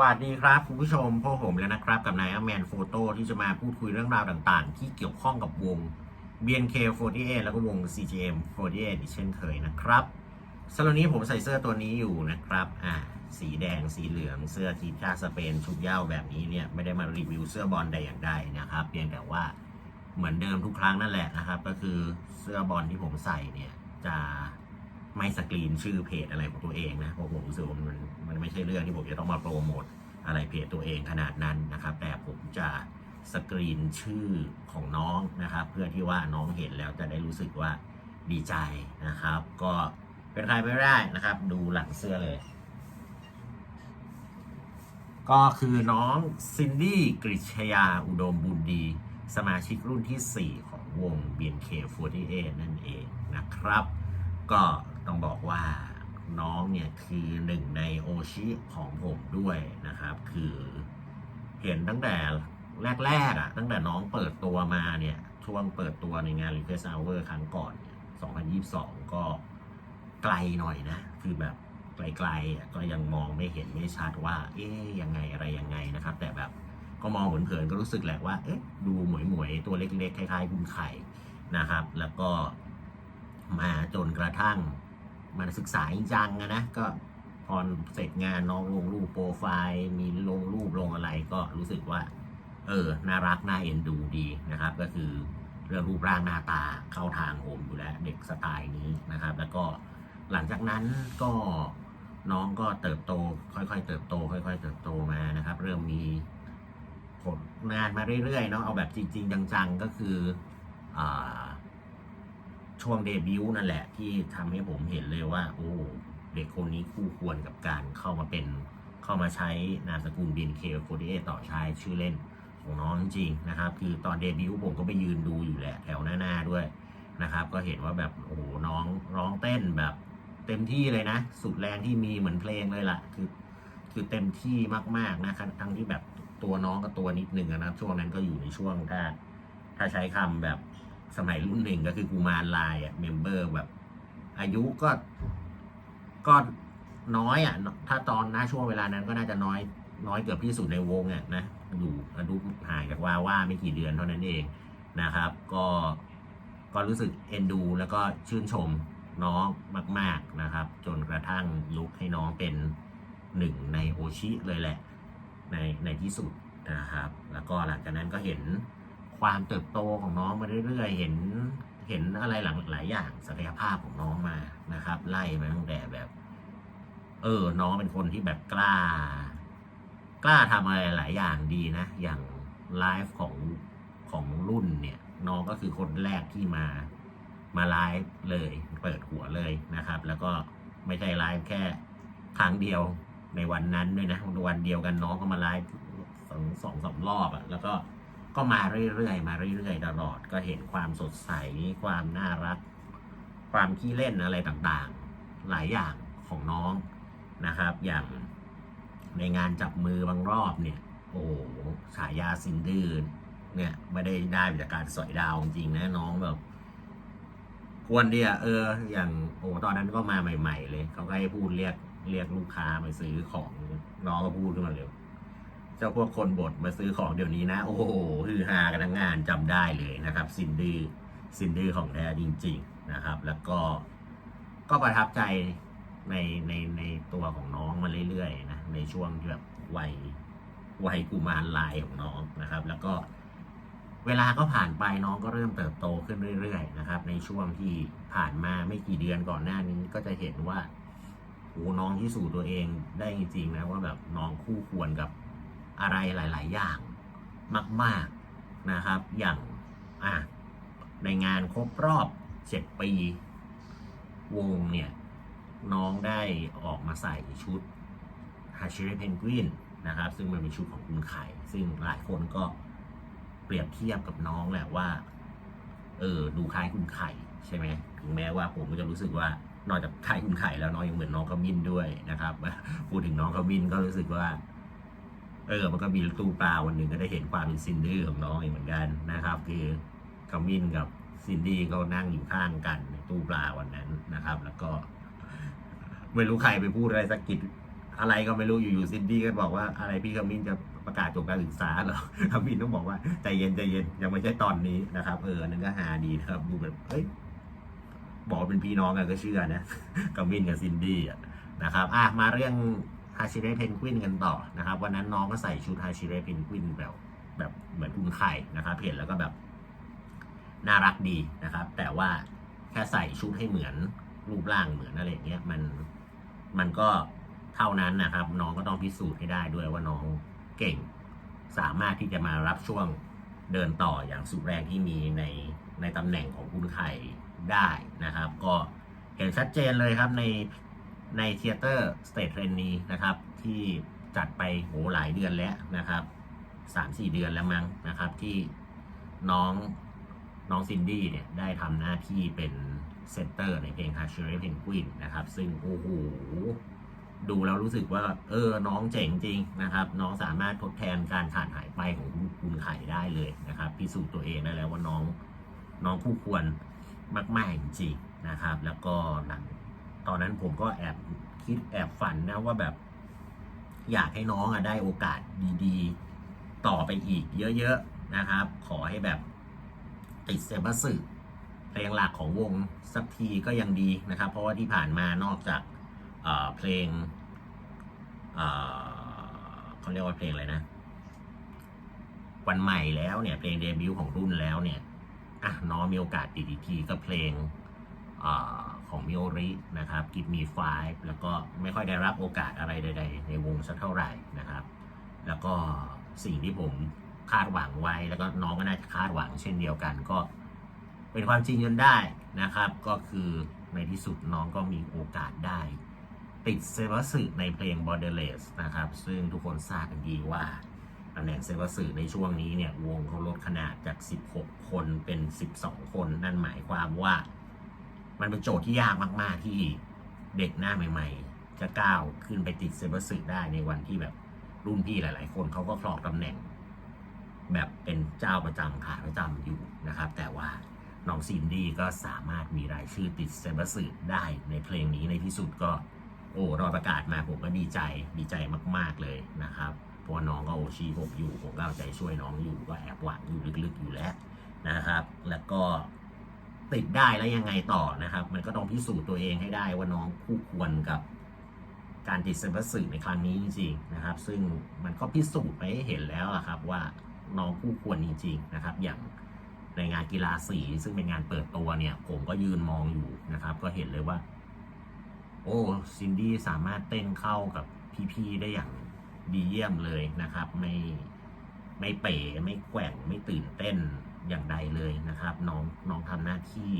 วัสดีครับ คุณผู้ชมพวกผมแล้วนะครับ กับนายแมนโฟโต้ที่จะมาพูดคุยเรื่องราวต่างๆ ที่เกี่ยวข้องกับวง BNK48 แล้วก็วง CGM48 อีกเช่นเคยนะครับสำหรับนี้ผมใส่เสื้อตัวนี้อยู่นะครับอ่าสีแดงสีเหลืองเสื้อทีมชาติสเปนชุดเย้าแบบนี้เนี่ยไม่ได้มารีวิวเสื้อบอลใดอย่างใดนะครับ เพียงแต่ว่าเหมือนเดิมทุกครั้งนั่นแหละนะครับ ก็คือเสื้อบอลที่ผมใส่เนี่ยจะ ไม่สกรีนชื่อเพจอะไรของตัวเองนะเพราะผมรู้สึกว่ามันมันไม่ใช่เรื่องที่ผมจะต้องมาโปรโมทอะไรเพจตัวเองขนาดนั้นนะครับ แต่ผมจะสกรีนชื่อของน้องนะครับ เพื่อที่ว่าน้องเห็นแล้วจะได้รู้สึกว่าดีใจนะครับ ก็เป็นใครไม่ได้นะครับ ดูหลังเสื้อเลย ก็คือน้องซินดี้กริชยาอุดมบุญดี สมาชิกรุ่นที่ 4 ของวง BNK48 นั่นเองนะครับ ก็ ต้องบอกว่าน้องเนี่ยคือหนึ่งในโอชิของผมด้วยนะครับ คือเห็นตั้งแต่แรกๆอะ ตั้งแต่น้องเปิดตัวมาเนี่ย ช่วงเปิดตัวในงาน Request Hour ครั้งก่อนเนี่ย2022 ก็ไกลหน่อยนะ คือแบบไกลๆอะก็ยังมองไม่เห็นไม่ชัดว่า เอ๊ยยังไงอะไรยังไงนะครับ แต่แบบก็มองเผินๆก็รู้สึกแหละว่า เอ๊ะ ดูหมวยๆ ตัวเล็กๆ คล้ายๆคุณไข่นะครับ แล้วก็มาจนกระทั่ง มาศึกษาจริงจังอะนะก็พอเสร็จงานน้องลงรูปโปรไฟล์มีลงรูปลงอะไรก็รู้สึกว่า เออ น่ารัก น่าเอ็นดูดีนะครับ ก็คือเรื่องรูปร่างหน้าตาเข้าทางผมอยู่แล้ว เด็กสไตล์นี้นะครับ แล้วก็หลังจากนั้นก็น้องก็เติบโต ค่อยๆ เติบโต ค่อย ๆ เติบโตมานะครับ เริ่มมีผลงานมาเรื่อยๆเนาะเอาแบบจริงๆจังๆก็คืออ่า ช่วงเดบิวต์นั่นแหละ ที่ทำให้ผมเห็นเลยว่า โอ้เด็กคนนี้คู่ควรกับการเข้ามาเป็นเข้ามาใช้นามสกุล BNK48 ต่อใช้ชื่อเล่นของน้องจริงๆนะครับ คือตอนเดบิวต์ผมก็ไปยืนดูอยู่แหละแถวหน้าๆด้วยนะครับ ก็เห็นว่าแบบโอ้โหน้องร้องเต้นแบบเต็มที่เลยนะ สุดแรงที่มีเหมือนเพลงเลยล่ะ คือ คือเต็มที่มากๆนะครับทั้งที่แบบตัวน้องกับตัวนิดหนึ่งนะช่วงนั้นก็อยู่ในช่วงถ้าถ้าใช้คำแบบ สมัยรุ่นหนึ่งก็คือกูมารลายอะเมมเบอร์แบบ อายุก็ก็น้อยอะ ถ้าตอนน้าช่วงเวลานั้นก็น่าจะน้อย น้อยเกือบที่สุดในวงอะนะอยู่อายุห่างจากว่าว่าไม่กี่เดือนเท่านั้นเองนะครับ ก็ก็รู้สึกเอ็นดู แล้วก็ชื่นชมน้องมาก ๆนะครับ จนกระทั่งลุกให้น้องเป็นหนึ่งในโอชิเลยแหละ ในในที่สุดนะครับ แล้วก็หลังจากนั้นก็เห็น ความเติบโตของน้องมาเรื่อยๆ เห็นเห็นอะไรหลังหลายอย่างศักยภาพของน้องมานะครับ ไล่มาตั้งแต่แบบ เออ น้องเป็นคนที่แบบกล้า กล้าทำอะไรหลายอย่างดีนะ อย่างไลฟ์ของของรุ่นเนี่ย น้องก็คือคนแรกที่มามาไลฟ์เลย เปิดหัวเลยนะครับ แล้วก็ไม่ใช่ไลฟ์แค่ครั้งเดียวในวันนั้นด้วยนะวันเดียวกันน้องก็มาไลฟ์สองสองสามรอบอะแล้วก็ ก็มาเรื่อยๆมาเรื่อยๆตลอดก็เห็นความสดใสความน่ารัก ความขี้เล่นอะไรต่างๆ หลายอย่างของน้องนะครับ อย่างในงานจับมือบางรอบเนี่ย โอ้ฉายาซินดื้อเนี่ยไม่ได้ได้จากการสอยดาวจริงๆนะน้องแบบควรดียเออ อย่างโอ้ตอนนั้นก็มาใหม่ ๆ เลยเขาก็ให้พูดเรียกเรียกลูกค้ามาซื้อของน้องก็พูดขึ้นมาเลย เจ้าพวกคนบดมาซื้อของเดี๋ยวนี้นะ โอ้โหฮือฮากันทั้งงานจำได้เลยนะครับ ซินดื้อซินดื้อของแท้จริง ๆนะครับ แล้วก็ก็ประทับใจในในในตัวของน้องมาเรื่อยๆนะในช่วงที่แบบวัยวัยกุมารลายของน้องนะครับ แล้วก็เวลาก็ผ่านไปน้องก็เริ่มเติบโตขึ้นเรื่อยๆนะครับ ในช่วงที่ผ่านมาไม่กี่เดือนก่อนหน้านี้ก็จะเห็นว่าโอ้น้องที่สู่ตัวเองได้จริงๆนะว่าแบบน้องคู่ควรกับ อะไรหลาย ๆ อย่างมาก ๆนะครับ อย่างอะในงานครบรอบเจ็ดปี วงเนี่ย น้องได้ออกมาใส่ชุดฮาชิเรเพนกวินนะครับ ซึ่งมันเป็นชุดของคุณไข่ ซึ่งหลายคนก็เปรียบเทียบกับน้องแหละว่า เออ ดูคล้ายคุณไข่ใช่ไหมถึงแม้ว่าผมก็จะรู้สึกว่านอกจากคล้ายคุณไข่แล้วน้องยังเหมือนน้องขมิ้นด้วยนะครับ พูดถึงน้องขมิ้นก็รู้สึกว่า เออมันก็มีตู้ปลาวันหนึ่งก็ได้เห็นความเป็นซินดี้ของน้องอีกเหมือนกันนะครับ คือขมิ้นกับซินดี้ก็นั่งอยู่ข้างกันในตู้ปลาวันนั้นนะครับ แล้วก็ ไม่รู้ใครไปพูดอะไรสักกิจอะไรก็ไม่รู้อยู่ๆซินดี้ก็บอกว่าอะไรพี่ขมิ้นจะประกาศจบการศึกษาเหรอขมิ้นต้องบอกว่าใจเย็นใจเย็นยังไม่ใช่ตอนนี้นะครับ เออนั่นก็หาดีนะครับดูแบบเฮ้ยบอกเป็นพี่น้องกันก็เชื่อนะขมิ้นกับซินดี้อะนะครับอะมาเรื่อง ฮาชิเร่เพนกวินกันต่อนะครับ วันนั้นน้องก็ใส่ชุดฮาชิเร่เพนกวินแบบแบบเหมือนคุณไข่นะครับเห็นแล้วก็แบบน่ารักดีนะครับ แต่ว่าแค่ใส่ชุดให้เหมือนรูปร่างเหมือนอะไรเงี้ยมันมันก็เท่านั้นนะครับ น้องก็ต้องพิสูจน์ให้ได้ด้วยว่าน้องเก่ง สามารถที่จะมารับช่วงเดินต่ออย่างสุดแรงที่มีในในตำแหน่งของคุณไข่ได้นะครับ ก็เห็นชัดเจนเลยครับใน ในเทเตอร์สเตทเทรนนีนะครับที่จัดไปโหหลายเดือนแล้วนะครับสามสี่เดือนแล้วมั้งนะครับที่น้องน้องซินดี้เนี่ยได้ทำหน้าที่เป็นเซนเตอร์ในเพลง h a s h r e Penguin นะครับ ซึ่งโอ้โหดูแล้วรู้สึกว่า เออ น้องเจ๋งจริงนะครับ น้องสามารถทดแทนการขาดหายไปของคุณคุณไข่ได้เลยนะครับ พิสูจน์ตัวเองได้แล้วว่าน้องน้องคู่ควรมาก ๆ จริงๆนะครับ แล้วก็หลัง ตอนนั้นผมก็แอบคิดแอบฝันนะว่าแบบ อยากให้น้องอะได้โอกาสดีๆ ต่อไปอีกเยอะๆนะครับ ขอให้แบบติดเซบัสสึเพลงหลักของวงสักทีก็ยังดีนะครับ เพราะว่าที่ผ่านมานอกจากเเพลงเเขาเรียกว่าเพลงอะไรนะ วันใหม่แล้วเนี่ยเพลงเดบิวต์ของรุ่นแล้วเนี่ยอะน้องมีโอกาสติดอีกทีก็เพลงเของมิโอรินะครับ Give Me Five แล้วก็ไม่ค่อยได้รับโอกาสอะไรใด ๆ ในวงสักเท่าไหร่นะครับ แล้วก็สิ่งที่ผมคาดหวังไว้ แล้วก็น้องก็น่าจะคาดหวังเช่นเดียวกันก็เป็นความจริงจนได้นะครับ ก็คือในที่สุดน้องก็มีโอกาสได้ ติดเซวัสึในเพลง Borderless นะครับ ซึ่งทุกคนทราบกันดีว่าตำแหน่งเซวัสึในช่วงนี้เนี่ยวงเขาลดขนาดจาก 16 คนเป็น 12 คน นั่นหมายความว่า มันเป็นโจทย์ที่ยากมากๆที่เด็กหน้าใหม่ ๆ จะก้าวขึ้นไปติดเซวสึได้ในวันที่แบบรุ่นพี่หลาย ๆ คนเขาก็ครองตำแหน่ง แบบเป็นเจ้าประจำขาประจำอยู่นะครับ แต่ว่าน้องซินดี้ก็สามารถมีรายชื่อติดเซบัสึได้ในเพลงนี้ในที่สุดก็โอ้รอประกาศมาผมก็ดีใจดีใจมาก ๆเลยนะครับเพราะน้องก็โอชีผมอยู่ผมก็เอาใจช่วยน้องอยู่ก็แอบหวังอยู่ลึกๆอยู่แล้วนะครับ แล้วก็ ติดได้แล้วยังไงต่อนะครับ มันก็ต้องพิสูจน์ตัวเองให้ได้ว่าน้องคู่ควรกับการติดเซนบัสสึในครั้งนี้จริงๆนะครับ ซึ่งมันก็พิสูจน์ไปให้เห็นแล้วอะครับ ว่าน้องคู่ควรจริงๆนะครับ อย่างในงานกีฬาสีซึ่งเป็นงานเปิดตัวเนี่ย ผมก็ยืนมองอยู่นะครับ ก็เห็นเลยว่า โอ้ซินดี้สามารถเต้นเข้ากับพี่ๆได้อย่างดีเยี่ยมเลยนะครับ ไม่ไม่เป๋ไม่แกว่งไม่ตื่นเต้น อย่างใดเลยนะครับน้องน้องทำหน้าที่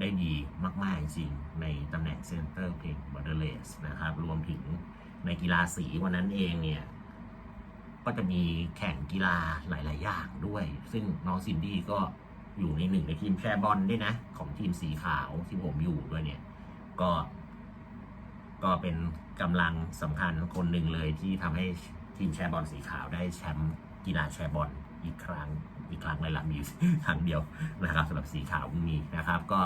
ได้ดีมาก ๆ จริง ในตำแหน่งเซนเตอร์เพลงบอร์เดเลสนะครับ รวมถึงในกีฬาสีวันนั้นเองเนี่ย ก็จะมีแข่งกีฬาหลาย ๆ อย่างด้วย ซึ่งน้องซินดี้ก็อยู่ในหนึ่งในทีมแชร์บอลด้วยนะ ของทีมสีขาวที่ผมอยู่ด้วยเนี่ย ก็ ก็เป็นกำลังสำคัญคนหนึ่งเลยที่ทำให้ทีมแชร์บอลสีขาวได้แชมป์กีฬาแชร์บอลอีกครั้ง อีกครั้งในละมีอยู่ครั้งเดียวนะครับสำหรับสีขาวมีนะครับ ก็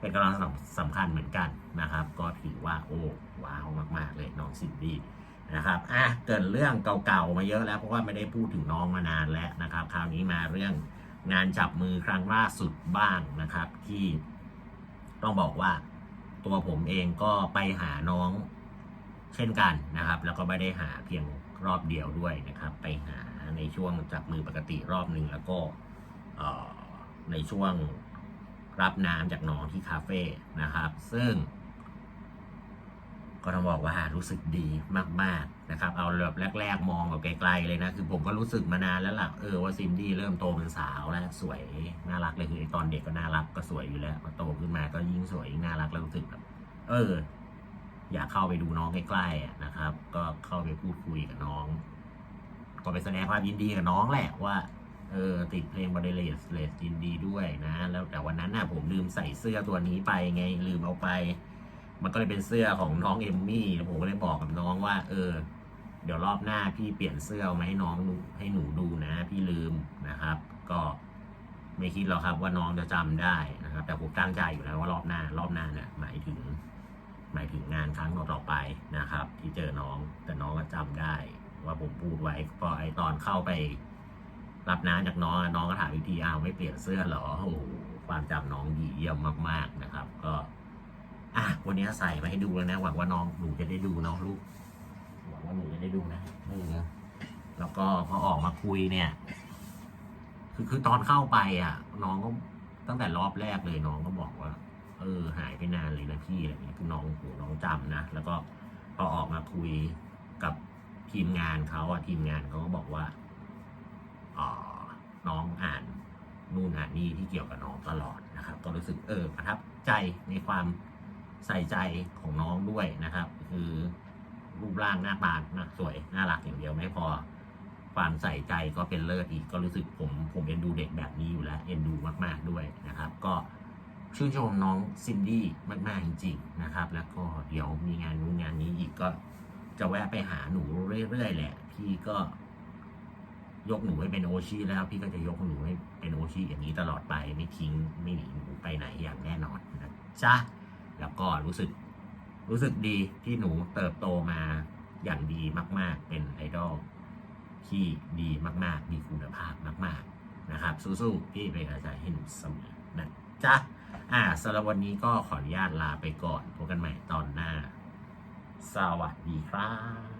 เป็นกำลังสำคัญเหมือนกันนะครับ ก็ถือว่าโอ้ว้าวมาก ๆ เลยน้องซินดี้นะครับอะเกิดเรื่องเก่าๆมาเยอะแล้วเพราะว่าไม่ได้พูดถึงน้องมานานแล้วนะครับ คราวนี้มาเรื่องงานจับมือครั้งล่าสุดบ้างนะครับ ที่ต้องบอกว่าตัวผมเองก็ไปหาน้องเช่นกันนะครับ แล้วก็ไม่ได้หาเพียงรอบเดียวด้วยนะครับ ไปหา ในช่วงจับมือปกติรอบหนึ่งแล้วก็ในช่วงรับน้ำจากน้องที่คาเฟ่นะครับ ซึ่ง ก็ต้องบอกว่ารู้สึกดีมาก ๆนะครับ เอาแบบแรก ๆ มองแบบไกลๆเลยนะ คือผมก็รู้สึกมานานแล้วล่ะเออว่าซินดี้เริ่มโตเป็นสาวแล้ว สวยน่ารักเลยคือตอนเด็กก็น่ารักก็สวยอยู่แล้วพอโตขึ้นมาก็ยิ่งสวยยิ่งน่ารักแล้วรู้สึกแบบเออ อยากเข้าไปดูน้องใกล้ๆนะครับ ก็เข้าไปพูดคุยกับน้อง ก็ไปแสดงความยินดีกับน้องแหละว่าเออติดเพลงบอดเลสเลสยินดีด้วยนะ แล้วแต่วันนั้นน่ะผมลืมใส่เสื้อตัวนี้ไปไงลืมเอาไป มันก็เลยเป็นเสื้อของน้องเอมมี่แล้วผมก็เลยบอกกับน้องว่า เออ เดี๋ยวรอบหน้าพี่เปลี่ยนเสื้อมาให้น้องให้หนูดูนะ พี่ลืมนะครับ ก็ไม่คิดหรอกครับว่าน้องจะจำได้นะครับ แต่ผมตั้งใจอยู่แล้วว่ารอบหน้ารอบหน้าเนี่ยหมายถึง หมายถึงงานครั้งต่อไปนะครับ ที่เจอน้องแต่น้องก็จำได้ ว่าผมพูดไว้พอไอตอนเข้าไป รับน้ำจากน้องอะน้องก็ถามอีกทีอ้าวไม่เปลี่ยนเสื้อเหรอโอ้โหความจำน้องดีเยี่ยมมาก ๆนะครับ ก็ อะวันนี้ใส่มาให้ดูแล้วนะหวังว่าน้องหนูจะได้ดูเนาะลูกหวังว่าหนูจะได้ดูนะเออแล้วก็พอออกมาคุยเนี่ย คือคือตอนเข้าไปอะ น้องก็ตั้งแต่รอบแรกเลยน้องก็บอกว่า เออ หายไปนานเลยนะพี่อะไรเงี้ยคือน้องโหน้องจำนะแล้วก็พอออกมาคุยกับ ทีมงานเขาอะทีมงานเขาก็บอกว่าอ๋อน้องอ่านนู่นอ่านนี่ที่เกี่ยวกับน้องตลอดนะครับ ก็รู้สึกเออประทับใจในความใส่ใจของน้องด้วยนะครับ คือรูปร่างหน้าตานะสวยน่ารักอย่างเดียวไม่พอความใส่ใจก็เป็นเลิศอีกก็รู้สึกผมผมเอ็นดูเด็กแบบนี้อยู่แล้วเอ็นดูมากๆด้วยนะครับ ก็ชื่นชมน้องซินดี้มากๆจริงๆนะครับ แล้วก็เดี๋ยวมีงานนู้นงานนี้อีกก็ จะแวะไปหาหนูเรื่อยๆแหละ พี่ก็ยกหนูให้เป็นโอชีแล้ว พี่ก็จะยกหนูให้เป็นโอชีอย่างนี้ตลอดไปไม่ทิ้งไม่หนีหนูไปไหนอย่างแน่นอนนะจ๊ะแล้วก็รู้สึกรู้สึกดีที่หนูเติบโตมาอย่างดีมาก ๆ เป็นไอดอลที่ดีมาก ๆ มีคุณภาพมาก ๆ นะครับ สู้ๆพี่เป็นกำลังใจให้หนูเสมอนะจ๊ะอ่าสำหรับวันนี้ก็ขออนุญาตลาไปก่อนพบกันใหม่ตอนหน้า สวัสดีครับ